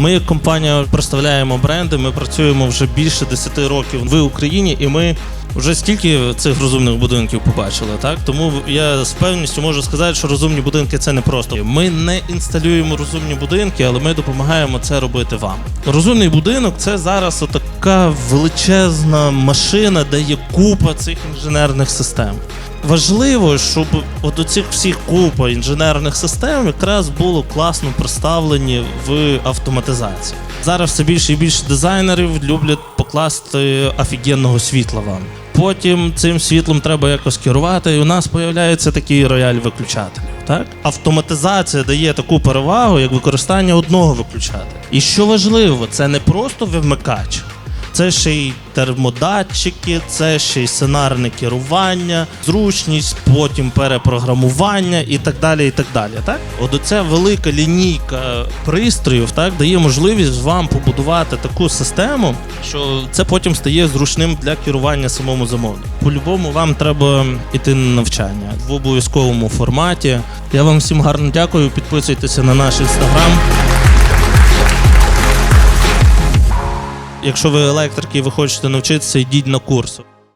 Ми як компанія представляємо бренди. Ми працюємо вже більше 10 років в Україні, і ми вже стільки цих розумних будинків побачили. Так тому я з певністю можу сказати, що розумні будинки це не просто. Ми не інсталюємо розумні будинки, але ми допомагаємо це робити вам. Розумний будинок це зараз отака величезна машина, де є купа цих інженерних систем. Важливо, щоб от у цих всіх купа інженерних систем якраз було класно представлені в автоматизації. Зараз все більше і більше дизайнерів люблять покласти офігенного світла вам. Потім цим світлом треба якось керувати, і у нас з'являється такий рояль виключателів. Так? Автоматизація дає таку перевагу, як використання одного виключателя. І що важливо, це не просто вимикач. Це ще й термодатчики, це ще й сценарне керування, зручність, потім перепрограмування і так далі. І так далі. Так, от оця велика лінійка пристроїв так дає можливість вам побудувати таку систему, що це потім стає зручним для керування самому замовнику. По-любому вам треба йти на навчання в обов'язковому форматі. Я вам всім гарно дякую. Підписуйтеся на наш інстаграм. Якщо ви електрики і ви хочете навчитися, йдіть на курс.